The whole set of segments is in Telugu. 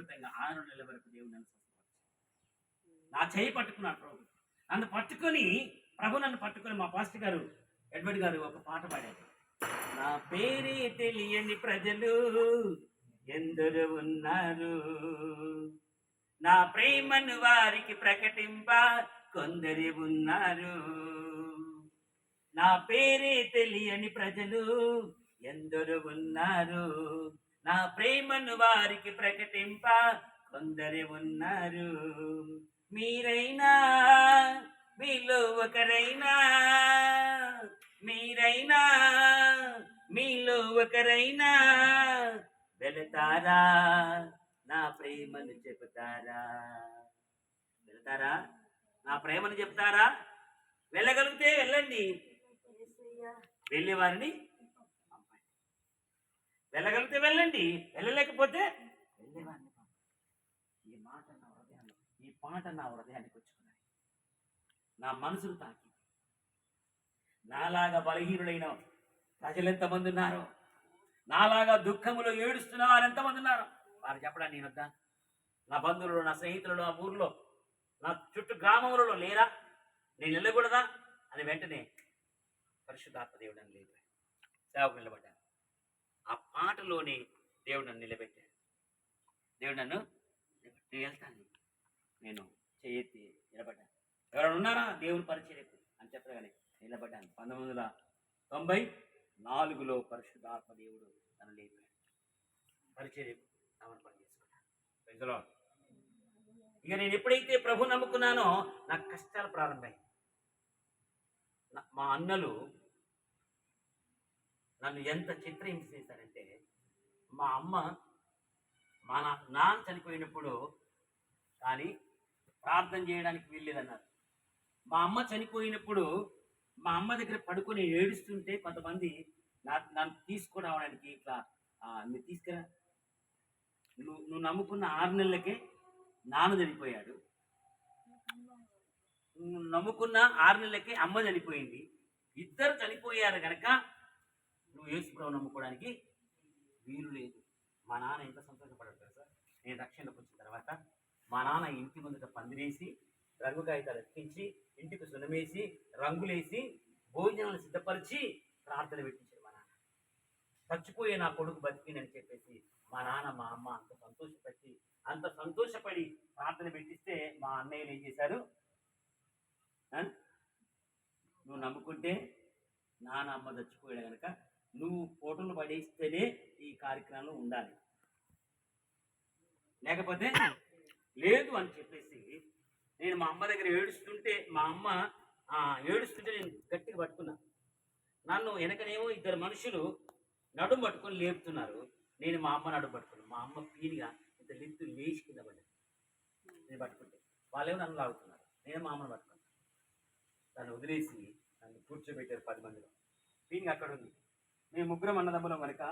అద్భుతంగా ఆరు నెలల వరకు దేవుడు నన్ను నా చేయి పట్టుకున్నాడు ప్రభు. నన్ను పట్టుకొని ప్రభు నన్ను పట్టుకొని మా పాస్టర్ గారు ఎడ్వర్డ్ గారు ఒక పాట పాడారు. నా పేరే తెలియని ప్రజలు ఎందరు ఉన్నారు? నా ప్రేమను వారికి ప్రకటింప కొందరి ఉన్నారు. నా పేరే తెలియని ప్రజలు ఎందరు ఉన్నారు? నా ప్రేమను వారికి ప్రకటింప. కొందరి ఉన్నారు. మీరైనా మీలో ఒకరైనా. మీరైనా మీలో ఒకరైనా. వెళతారా? నా ప్రేమను చెబుతారా? వెళతారా? నా ప్రేమను చెప్తారా వెళ్ళగలిగితే వెళ్ళండి. వెళ్ళే వారిని పంపండి వెళ్ళగలిగితే వెళ్ళండి. వెళ్ళలేకపోతే వెళ్ళేవాడిని ఈ మాట నా హృదయాన్ని ఈ పాట నా హృదయానికి వచ్చుకున్నాయి నా మనసును తాకి నాలాగా బలహీనుడైన ప్రజలు ఎంతమంది ఉన్నారు నాలాగా దుఃఖములో ఏడుస్తున్న వారు ఎంతమంది ఉన్నారు వారు చెప్పడానికి నేను వద్దా? నా బంధువులు నా స్నేహితులు నా ఊర్లో నా చుట్టూ గ్రామములలో లేరా? నేను వెళ్ళకూడదా? అని వెంటనే పరిశుద్ధాత్మ దేవుడు లేదు సేవకు నిలబడ్డాను ఆ పాటలోనే దేవుడు నన్ను నిలబెట్టాడు. దేవుడు నన్ను నేను వెళ్తాను నేను చేయెత్తి నిలబడ్డాను. ఎవరైనా ఉన్నారా? దేవుని పరిచయకు అని చెప్పగానే నిలబడ్డాను. పంతొమ్మిది వందల తొంభై నాలుగులో పరిశుద్ధాత్మ దేవుడు నన్ను లేపాడు. పరిచర్యకు నామను పనిచేసుకున్నాను ఇక నేను ఎప్పుడైతే ప్రభు నమ్ముకున్నానో నాకు కష్టాలు ప్రారంభమయ్యాయి మా అన్నలు నన్ను ఎంత చిత్రహింసేశారంటే మా అమ్మ మా నాన్న చనిపోయినప్పుడు కానీ ప్రార్థన చేయడానికి వీల్లేదన్నారు. మా అమ్మ చనిపోయినప్పుడు మా అమ్మ దగ్గర పడుకొని ఏడుస్తుంటే కొంతమంది నా నన్ను తీసుకురావడానికి ఇట్లా నువ్వు తీసుకురా. నువ్వు నువ్వు నమ్ముకున్న ఆరు నెలలకే నాన్న చనిపోయాడు. నువ్వు నమ్ముకున్న ఆరు నెలలకే అమ్మ చనిపోయింది. ఇద్దరు చనిపోయారు కనుక నువ్వు యేసుప్రభు నమ్ముకోవడానికి వీలు లేదు. మా నాన్న ఎంత సంతోషపడ్డాడు తెలుసా? నేను రక్షణకు వచ్చిన తర్వాత మా నాన్న ఇంటి ముందట పందిరేసి రంగు కాగితాలు ఎక్కించి ఇంటికి సునమేసి రంగులేసి భోజనాలు సిద్ధపరిచి ప్రార్థన పెట్టించాడు మా నాన్న. చచ్చిపోయే నా కొడుకు బతికినని చెప్పేసి మా నాన్న మా అమ్మ అంత సంతోషపెట్టి అంత సంతోషపడి ప్రార్థన పెట్టిస్తే మా అన్నయ్యలు ఏం చేశారు? నువ్వు నమ్ముకుంటే నాన్న అమ్మ చచ్చిపోయాడు కనుక నువ్వు ఫోటోలు పడేస్తేనే ఈ కార్యక్రమం ఉండాలి. లేకపోతే లేదు అని చెప్పేసి నేను మా అమ్మ దగ్గర ఏడుస్తుంటే మా అమ్మ ఏడుస్తుంటే నేను గట్టిగా పట్టుకున్నా. నన్ను వెనకనేమో ఇద్దరు మనుషులు నడుము పట్టుకొని లేపుతున్నారు. నేను మా అమ్మ నడుము పట్టుకున్నాను మా అమ్మ పీనిగా ఇంత లిత్తు లేచి కింద పడింది నేను పట్టుకుంటే వాళ్ళేమో నన్ను లాగుతున్నారు. నేను మా అమ్మను పట్టుకున్నాను దాన్ని వదిలేసి నన్ను కూర్చోబెట్టారు పది మందిలో. పీనిగా అక్కడ ఉంది. మేము ముగ్గురం అన్నదమ్ములం కనుక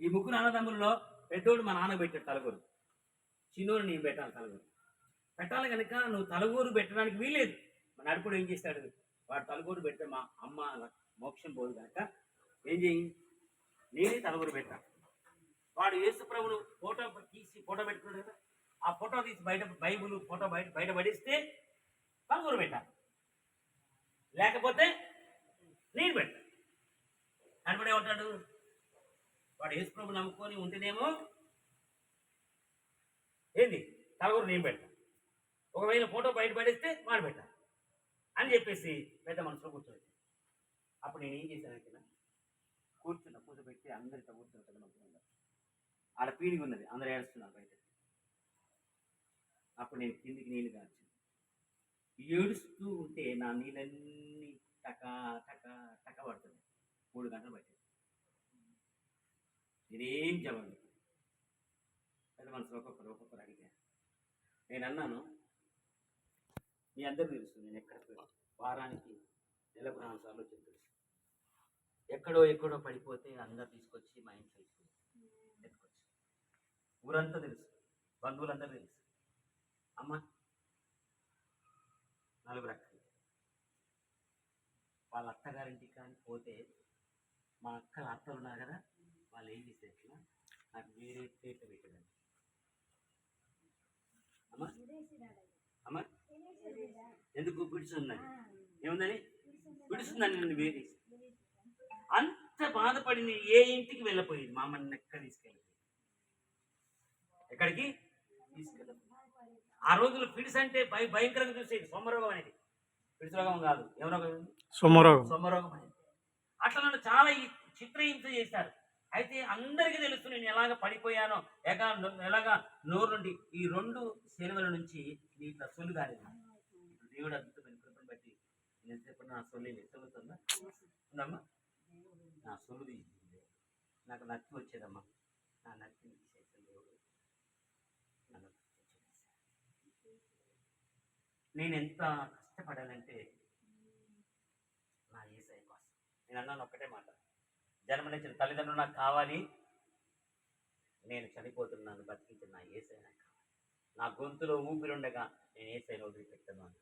ఈ ముగ్గురు అన్నదమ్ముల్లో పెద్దోడు మా నాన్న పెట్టాడు తలగూరు. చిన్నోడు నేను పెట్టాలి తలగూరు. పెట్టాలి కనుక నువ్వు తలగూరు పెట్టడానికి వీలేదు మా నడుపుడు ఏం చేస్తాడు? వాడు తలగూరు పెడితే మా అమ్మ మోక్షం పోదు కనుక ఏం చేయి నేనే తలగూరు పెట్టా. వాడు యేసుప్రభుడు ఫోటో తీసి ఫోటో పెట్టుకున్నాడు కదా ఆ ఫోటో తీసి బయట బైబుల్ ఫోటో బయట బయట పడిస్తే తలగూరు పెట్టాలి లేకపోతే నేను ఆయన కూడా ఉంటాడు వాడు యేసు ప్రభు నమ్ముకొని ఉంటేనేమో ఏంది? తలగూరు నేను పెట్టా. ఒకవేళ ఫోటో బయట పడేస్తే వాడు పెట్టా అని చెప్పేసి పెద్ద మనసులో కూర్చోవచ్చు అప్పుడు నేను ఏం చేశానంటే కూర్చున్న కూర్చోబెట్టి అందరితో కూర్చున్న పెద్ద మనసులో ఆడ పీడిగి ఉన్నది అందరు ఏడుస్తున్నారు బయట. అప్పుడు నేను కిందికి నీళ్ళు కాల్చాను ఏడుస్తూ ఉంటే నా నీళ్ళన్నీ టక టక టక పడుతుంది మూడు గంటలు పట్టింది నేనేం జవాబు చెప్పలేదు. పెద్ద మనసులో ఒక్కొక్కరు ఒక్కొక్కరు అడిగారు నేను అన్నాను మీ అందరూ తెలుసు నేను ఎక్కడ వారానికి నెలకు నాలుగు సార్లు వచ్చి తెలుసు. ఎక్కడో ఎక్కడో పడిపోతే అందరు తీసుకొచ్చి మా ఇంట్లో తీసుకొచ్చి ఊరంతా తెలుసు బంధువులందరూ తెలుసు. అమ్మ నలుగురు అక్కలు. వాళ్ళ అత్తగారింటికి కానీ పోతే మా అక్కల అత్తలు ఉన్నారు కదా వాళ్ళు ఏం చేసే ఇట్లా నాకు వేరే ప్లేట్ పెట్టాడండి అమ్మా? అమ్మా? ఎందుకు పిడుచుందని ఏముందని పిడుచుందని నన్ను వేరే అంత బాధపడింది ఏ ఇంటికి వెళ్ళిపోయింది? మా అమ్మని ఎక్కడ తీసుకెళ్ళిపోయింది? ఎక్కడికి? తీసుకెళ్ళిపోయింది ఆ రోజులు పిడిస్ అంటే భయ భయంకరంగా చూసేది సోమరోగం అనేది. పిడిస రోగం కాదు. ఏమరోగం సోమరోగం సోమరోగం అనేది. అట్లా నన్ను చాలా ఈ చిత్రహింస చేశారు. అయితే అందరికీ తెలుసు నేను ఎలాగ పడిపోయానో ఎగా ఎలాగా నోరు నుండి ఈ రెండు శనివల నుంచి ఇట్లా సొల్లు కాలేదు దేవుడు అద్భుతమైన కృపను బట్టి నేను చెప్పిన నా సొల్లి సొల్లుతుందా ఉందమ్మా. నా సొల్లు తీసింది నాకు నచ్చి వచ్చేదమ్మా. నా నచ్చి తీసేసాను దేవుడు నేను ఎంత కష్టపడాలంటే నేను అన్నాను ఒక్కటే మాట. జన్మనిచ్చిన తల్లిదండ్రులు నాకు కావాలి. నేను చనిపోతున్నాను బతికించిన నా ఏసై నాకు కావాలి. నా గొంతులో ఊపిరుండగా నేను ఏసైని వదిలిపెట్టను అని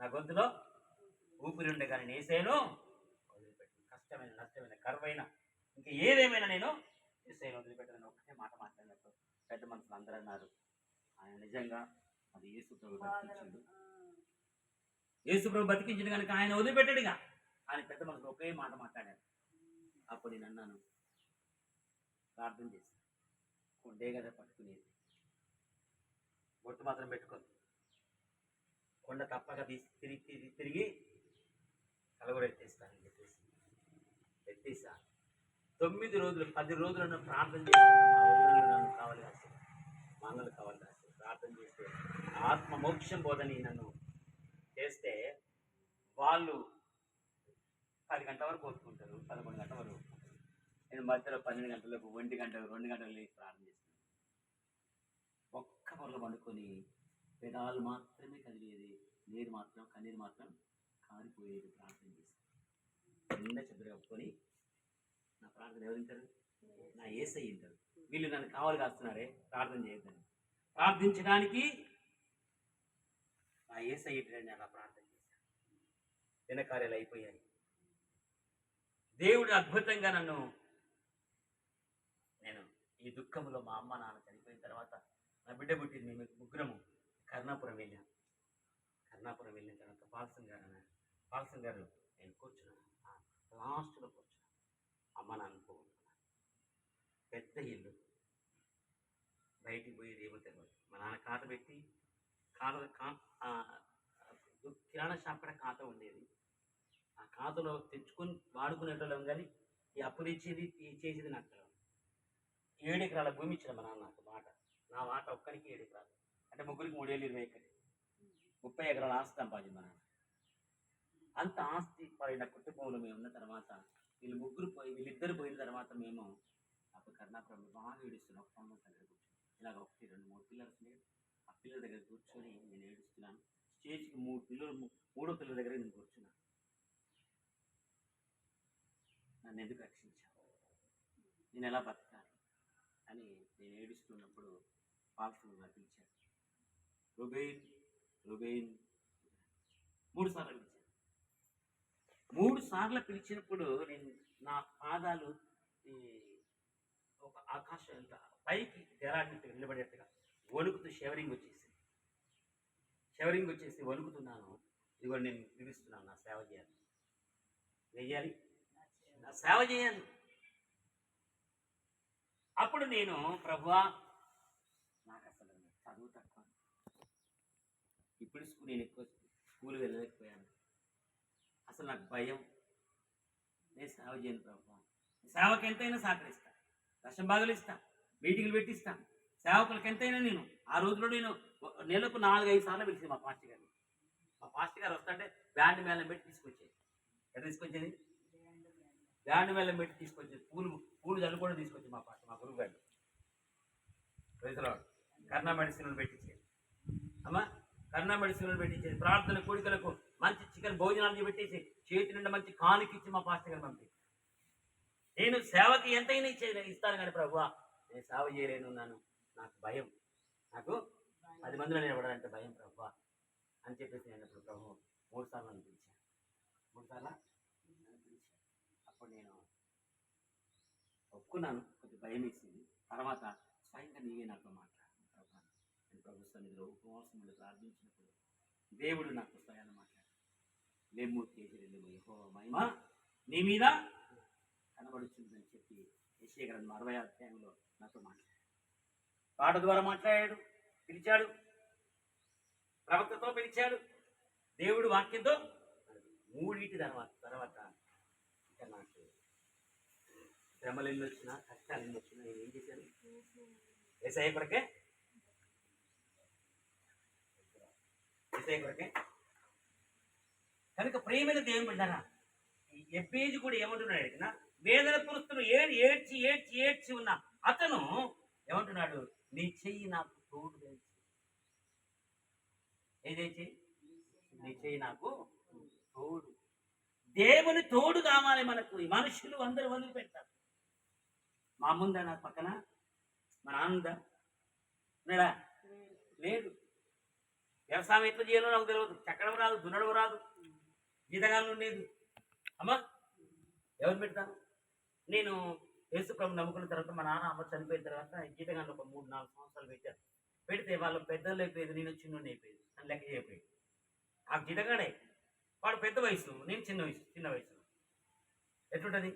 నా గొంతులో ఊపిరుండగా నేను ఏసైను వదిలిపెట్టను. కష్టమైన నష్టమైన కరువైన ఇంకా ఏదేమైనా నేను ఏసైని వదిలిపెట్టను ఒక్కటే మాట మాట్లాడినప్పుడు పెద్ద మనుషులు అందరూ అన్నారు ఆయన నిజంగా అది యేసు ప్రభు బతికించిండు. యేసు ప్రభు బతికించిండు కనుక ఆయన వదిలిపెట్టాడుగా. ఆయన పెద్ద మనసు ఒకే మాట మాట్లాడారు. అప్పుడు నేను అన్నాను ప్రార్థన చేసి కొండే కదా పట్టుకునేది. బొట్టు మాత్రం పెట్టుకుంది కొండ తప్పక తీసి తిరిగి తిరిగి తిరిగి కలవరు చెప్పేసి ఎత్తేసా. తొమ్మిది రోజులు పది రోజులు నన్ను ప్రార్థన చేస్తాను కావాలి రాసి మంగళ కావాలి రాసి ప్రార్థన చేస్తే ఆత్మ మోక్షం బోధని నన్ను చేస్తే వాళ్ళు పది గంటల వరకు కోరుకుంటారు పదకొండు గంటల వరకు నేను మధ్యలో పన్నెండు గంటలకు ఒంటి గంటలు రెండు గంటలు లేచి ప్రార్థన చేస్తాను. ఒక్క పొరలు పండుకొని పెదాలు మాత్రమే కదిలేది నీరు మాత్రం కన్నీరు మాత్రం కారిపోయేది ప్రార్థన చేస్తాను. నిండా చెద్దరు కప్పుకొని నా ప్రార్థన ఎవరింటారు నా ఏసై వింటారు. వీళ్ళు నన్ను కావాలి కాస్తున్నారే ప్రార్థన చేయొద్దని. ప్రార్థించడానికి నా ఏసై నేను అలా ప్రార్థన చేశాను. దినకార్యాలు అయిపోయాయి. దేవుడు అద్భుతంగా నన్ను నేను ఈ దుఃఖంలో మా అమ్మ నాన్న చనిపోయిన తర్వాత నా బిడ్డ పుట్టింది. మేము ముగ్గురము కర్ణాపురం వెళ్ళాం. కర్ణాపురం వెళ్ళిన తర్వాత పాల్సం గారు అన్నారు పాల్సం గారు నేను కూర్చున్నాను లాస్ట్లో కూర్చున్నాను. అమ్మ నాన్న పోగొట్టుకున్నాను పెద్ద ఇల్లు. బయటికి పోయేది ఏమో తెలియదు మా నాన్న ఖాత పెట్టి ఖాత కా కిరాణా షాప్ కూడా ఖాతా ఉండేది. ఆ ఖాతాలో తెచ్చుకొని వాడుకునేటోళ్ళం కానీ ఈ అప్పులు ఇచ్చేది ఈ చేసేది నాకు తెలియదు ఏడు ఎకరాల భూమి ఇచ్చిన మా నాన్న నాకు మాట. నా మాట ఒక్కరికి ఏడు ఎకరాలు అంటే ముగ్గురికి మూడేళ్ళు ఇరవై ఎకరాలు. ముప్పై ఎకరాల ఆస్తి సంపాదించి మా నాన్న. అంత ఆస్తి పడిన కుటుంబంలో మేము ఉన్న తర్వాత వీళ్ళు ముగ్గురు పోయి వీళ్ళిద్దరు పోయిన తర్వాత మేము అప్పుడు కర్ణాపురంలో బాగా ఏడుస్తున్నాం ఒక అమ్మ దగ్గర కూర్చొని. ఇలాగ ఒకటి రెండు మూడు పిల్లలు ఉన్నాయి ఆ పిల్లల దగ్గర కూర్చొని నేను ఏడుస్తున్నాను. స్టేజ్కి మూడు పిల్లలు మూడో పిల్లల దగ్గర నేను కూర్చున్నాను. నన్ను ఎందుకు రక్షించావు? నేను ఎలా బతకాలి? అని నేను ఏడుస్తున్నప్పుడు పాల్సిన నాకు పిలిచారు. రుబెయిన్ రుబెయిన్ మూడు సార్లు పిలిచారు. మూడు సార్లు పిలిచినప్పుడు నేను నా పాదాలు ఈ ఒక ఆకాశం ఎంత పైకి జరాడినట్టుగా నిలబడేట్టుగా వణుకుతూ షవరింగ్ వచ్చేసి షవరింగ్ వచ్చేసి వణుకుతున్నాను. ఇదిగో నేను పిలుస్తున్నాను నా సేవ చేయాలి చేయాలి నా సేవ చేయను అప్పుడు నేను ప్రభువా నాకు అసలు చదువు తక్కువ. ఇప్పుడు స్కూల్ నేను ఎక్కువ స్కూల్ వెళ్ళలేకపోయాను. అసలు నాకు భయం. నేను సేవ చేయను ప్రభువా. సేవకు ఎంతైనా సహకరిస్తా. దశం భాగాలు ఇస్తా. మీటింగ్లు పెట్టిస్తాను సేవకులకు ఎంతైనా నేను ఆ రోజులో నేను నెలకు నాలుగు ఐదు సార్లు పిలిచింది మా పాస్టర్ గారిని. మా పాస్టర్ గారు వస్తుంటే బ్యాండ్ మేళం పెట్టి తీసుకొచ్చేది. ఎక్కడ తీసుకొచ్చేది? బ్యాండ్ మేళం పెట్టి తీసుకొచ్చేది పూలు పూలు జల్లు కూడా తీసుకొచ్చి మా పాట మా గురువు గారు రైతులు కర్ణా మెడిసిన్లు పెట్టించేది అమ్మా కర్ణా మెడిసిన్లు పెట్టించేది ప్రార్థన కోరికలకు మంచి చికెన్ భోజనాలు పెట్టేసి చేతి నిండా మంచి కానుకిచ్చి మా పాస్టర్ గారు పంపి నేను సేవకి ఎంతైనా ఇచ్చే ఇస్తాను కానీ ప్రభు నేను సేవ చేయలేనున్నాను నాకు భయం. నాకు పది మందిలో నిలబడాలంటే భయం ప్రభు అని చెప్పేసి నేను ప్రభు మూడు సార్లు అనిపించాను మూడు సార్లు? అప్పుడు నేను ఒప్పుకున్నాను. కొద్దిగా భయం వేసింది. తర్వాత స్వయంగా నీవే నాతో మాట్లాడు. ప్రభు నేను ప్రభు సన్నిధిలో ఉపవాసములు ప్రార్థించినప్పుడు దేవుడు నాకు స్వయాన్ని మాట్లాడు. మేము తేజరెల్లు యెహోవా మహిమ నీ మీద కనబడుచుందని చెప్పి యెషయా గ్రంథం అరవై అధ్యాయంలో నాతో మాట్లాడాడు పాట ద్వారా మాట్లాడాడు పిలిచాడు ప్రవక్తతో పిలిచాడు దేవుడు వాక్యంతో మూడింటి తర్వాత తర్వాత ఇక నాకు శ్రమలు ఎన్ని వచ్చినా కష్టాలు ఎన్ని వచ్చినా నేను ఏం చేశాను? ఏసఐ కొరకే? ఏసఐ కొరకే? కనుక ప్రేమైన దేవుని బిడ్డారా ఈ కూడా ఏమంటున్నాడు అడిగినా వేదన పురుస్తులు ఏడు ఏడ్చి ఏడ్చి ఏడ్చి ఉన్న అతను ఏమంటున్నాడు నీ చెయ్యి నాకు తోడు దయచేయి. ఏదే చెయ్యి? నీ చెయ్యి నాకు తోడు. దేవుని తోడు కావాలి మనకు. ఈ మనుషులు అందరూ వదిలిపెట్టారు మా ముందా నా పక్కన? మా నాన్నదా ఉన్నాడా? లేదు వ్యవసాయం ఎట్లా చేయాలో నాకు తెలియదు చక్కడం రాదు దున్నడం రాదు. జీతగాళ్ళు ఉండేది. అమ్మా ఎవరు పెడతాను నేను యేసుప్రభు నమ్ముకున్న తర్వాత మా నాన్న అమ్మ చనిపోయిన తర్వాత జీతగాళ్ళు ఒక మూడు నాలుగు సంవత్సరాలు పెట్టారు. పెడితే వాళ్ళు పెద్దలు అయిపోయేది నేను చిన్న అయిపోయేది. అని లెక్క చేయకపోయేది. ఆ జీతగాడే. వాడు పెద్ద వయసు నేను చిన్న వయసు చిన్న వయసు ఎట్లుంటుంది?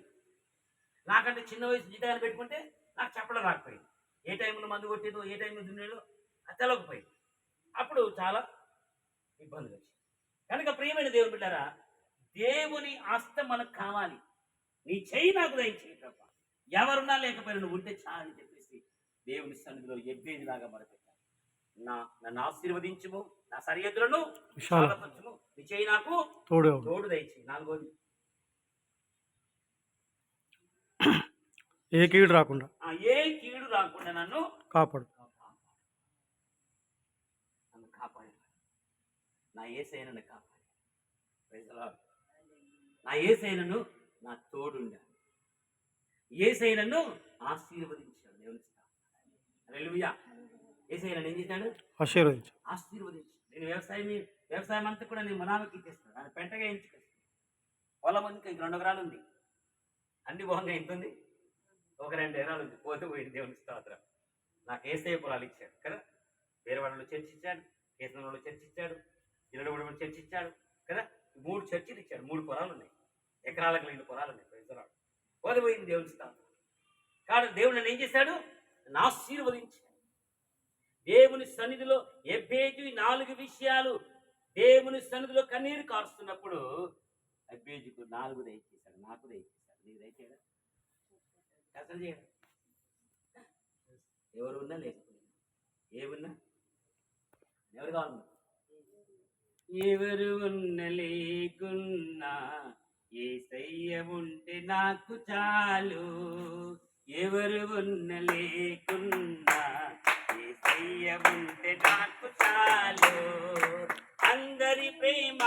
నాకంటే చిన్న వయసు జీతగాలు పెట్టుకుంటే నాకు చెప్పడం రాకపోయింది. ఏ టైంలో మందు కొట్టేదో ఏ టైంలో దున్నేదో అది తెలవకపోయింది. అప్పుడు చాలా ఇబ్బందులు వచ్చాయి కనుక ప్రియమైన దేవుని బిడ్డారా దేవుని ఆస్త మనకు కావాలి. నీ చేయి నాకు దయచేయి తప్ప ఎవరున్నా లేకపోయినా నువ్వు ఉంటే చాలని చెప్పేసి దేవుని సన్నిధిలో ఎబ్బేదిలాగా మొదలుపెట్టాను నా నన్ను ఆశీర్వదించుము నా సరిహద్దులను విశాల. విశాలపరచుము. నీ చెయ్యి నాకు తోడు తోడు దయచేయి నాలుగోది. ఏ కీడు రాకుండా. ఏ కీడు రాకుండా నన్ను కాపాడు. నన్ను కాపాడు. నా ఏసైన నన్ను కాపాడు. Praise the Lord. నా నా తోడుండా. ఏసైనను ఆశీర్వదించాడు. దేవుని ఏసైనను ఏం చేశాడు ఆశీర్వదించు ఆశీర్వదించి నేను వ్యవసాయం వ్యవసాయం అంతా కూడా నేను మనామకి ఇచ్చేస్తాను ఆయన పెంటగా ఎంచుకొస్తాను పొలం ఉంది ఇంక రెండు ఎకరాలు ఉంది. అన్ని బాగుంగా ఎంత ఉంది. ఒక రెండు ఎకరాలు ఉంది. పోతే పోయింది. దేవుని స్తోత్రం. నాకు ఏసఐ పొలాలు ఇచ్చాడు. కదా? వేరే వాళ్ళు చర్చించాడు కేసనంలో చర్చించాడు ఇరవై చర్చించాడు కదా? మూడు చర్చిలు ఇచ్చాడు. మూడు పొలాలు ఉన్నాయి. ఎకరాలకు రెండు పొలాలు ఉన్నాయి. పోతే పోయింది దేవుని స్తోత్రం. కానీ దేవుడు నన్ను ఏం చేశాడు? నన్ను ఆశీర్వదించాడు. దేవుని సన్నిధిలో ఎబ్బేజు ఈ నాలుగు విషయాలు దేవుని సన్నిధిలో కన్నీరు కారుస్తున్నప్పుడు అబ్బేజుకు నాలుగు దయచేశాడు నాకు దయచేశాడు. నీకు దయచేయడా? అసలు చేయడం? ఎవరు ఉన్నా లేకపోయినా ఏమున్నా ఎవరు కావాలన్నా? ఎవరు ఉన్న లేకున్నా ఏసయ్య ఉంటే నాకు చాలు. ఎవరు ఉన్న లేకున్నా ఏసయ్య ఉంటే నాకు చాలు. అందరి ప్రేమ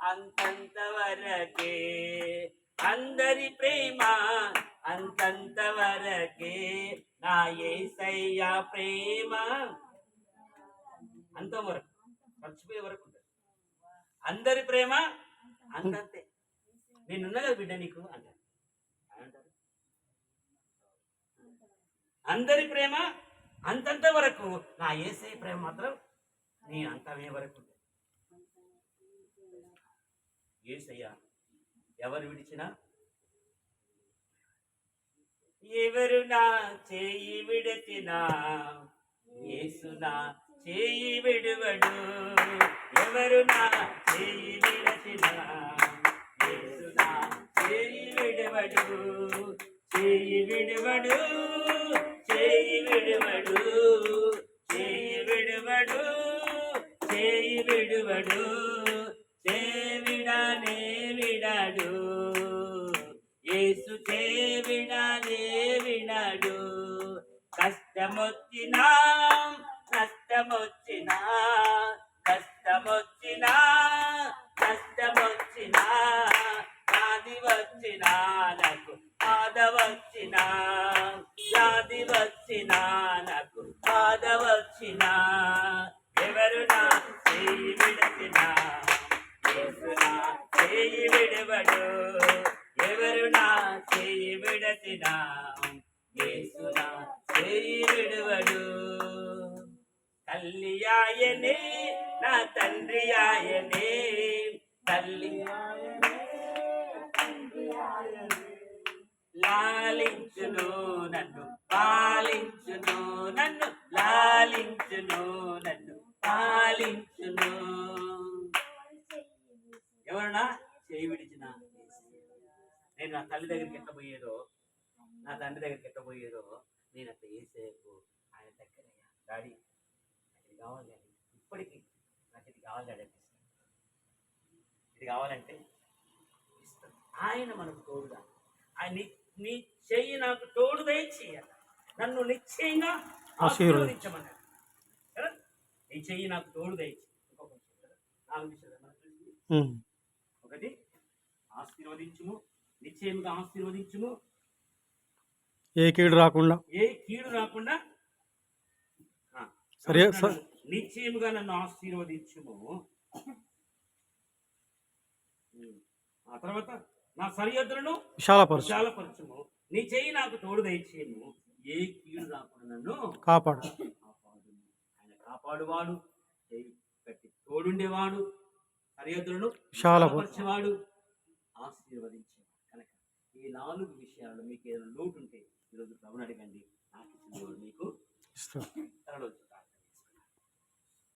అంతంత వరకే అందరి ప్రేమ అంతంత వరకే నా ఏసయ్య ప్రేమ. అంత వరకు మర్చిపోయే వరకు ఉంటుంది. అందరి ప్రేమ అంతంతే. నేనున్నా కదా బిడ్డ నీకు అంటారు అందరి ప్రేమ అంతంత వరకు నా ఏసై ప్రేమ మాత్రం నీ అంతమే వరకు ఏసయ్యా ఎవరు విడిచినా? ఎవరు నా చేయి విడచినా? యేసునా చేయి విడువడు. ఎవరు నా చేయి విడచినా? యేసునా చేయి విడువడు. చేయి విడువడు. చేయి విడువడు చేయి విడువడు చేయి విడువడు చేవిడనే విడాడు. యేసు చేవిడనే విడాడు. కష్టమొచ్చినా కష్టమొచ్చినా కష్టమొచ్చినా తల్లి ఆయనే నా తండ్రి ఆయనే తల్లి లాలించును నన్ను పాలించును నన్ను లాలించును నన్ను పాలించును. ఎవరన్నా చేయి విడిచిన నేను నా తల్లి దగ్గరికి ఎట్టబోయేదో నా తండ్రి దగ్గరికి ఎట్టబోయేదో నేను అట్లా ఏసేపు ఆయన దగ్గర డాడీ నాకు ఇది కావాలి డాడీ ఇప్పటికీ నాకు ఇది కావాలి అనిపిస్తుంది. ఇది కావాలంటే ఇస్తాను. ఆయన మనకు తోడుగా. ఆయన నీ- చెయ్యి నాకు తోడు దయచేయాలి నన్ను నిశ్చయంగా ఆశీర్వదించమన్నాడు. కదా? నీ చెయ్యి నాకు తోడు దయచి ఇంకొక విషయం కదా? నాలుగు విషయాలు మనకు తెలిసింది. ఉమ్. ఒకటి ఆశీర్వదించుము. నిశ్చయముగా ఆశీర్వదించుము. ఏ కీడు రాకుండా ఏ కీడు రాకుండా సరే, నిశ్చయముగా నన్ను ఆశీర్వదించుము. ఆ తర్వాత నా సరిహద్దులను విశాలపరచు. విశాలపరచుము. నీ చెయ్యి నాకు తోడు దయచేయము. ఏ కీడు రాకుండా నన్ను కాపాడు. కాపాడు ఆయన కాపాడువాడు చేయి కట్టి తోడుండేవాడు సరిహద్దులను విశాలపరచు. విశాలపరిచేవాడు ఆశీర్వదించేవాడు. కనుక ఈ నాలుగు విషయాల్లో మీకు ఏదైనా లోటు ఉంటే ఈరోజు ప్రభుని అడగండి. నాకు ఇచ్చిన మీకు